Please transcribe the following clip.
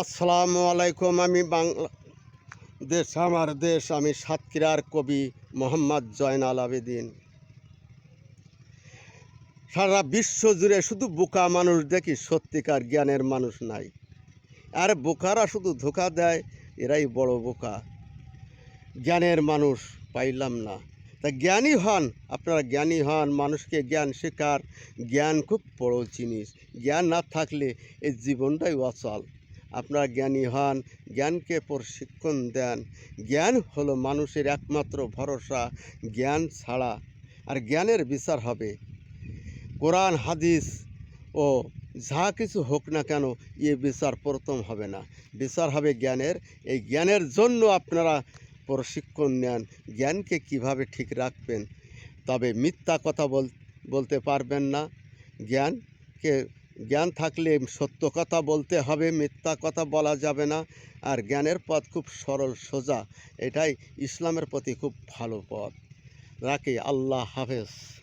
আসসালামু আলাইকুম, আমি বাংলা, দেশ, আমার দেশ, আমি সাতক্ষীরার কবি মোহাম্মদ জয়নাল আবেদিন। সারা বিশ্ব জুড়ে শুধু বোকা মানুষ দেখি সত্যিকার জ্ঞানের মানুষ নাই। আর বোকারা শুধু ধোকা দেয়, এরাই বড় বোকা। জ্ঞানের মানুষ পাইলাম না। তা জ্ঞানী হন, আপনারা জ্ঞানী হন, মানুষকে জ্ঞান শেখার, জ্ঞান খুব বড় জিনিস। জ্ঞান না থাকলে এই জীবনটাই অচল। আপনারা জ্ঞানী হন, জ্ঞানকে প্রশিক্ষণ দেন। জ্ঞান হলো মানুষের একমাত্র ভরসা, জ্ঞান ছাড়া আর জ্ঞানের বিচার হবে। কোরআন, হাদিস ও যা কিছু হোক না কেন, এ বিচার প্রথম হবে না। বিচার হবে জ্ঞানের। এই জ্ঞানের জন্য আপনারা প্রশিক্ষণ নেন, জ্ঞানকে কীভাবে ঠিক রাখবেন। তবে মিথ্যা কথা বল, বলতে পারবেন না। জ্ঞানকে জ্ঞান থাকলে সত্য কথা বলতে হবে, মিথ্যা কথা বলা যাবে না। আর জ্ঞানের পথ খুব সরল, সোজা। এটাই ইসলামের প্রতি খুব ভালো পথ। রাখি। আল্লাহ হাফেজ।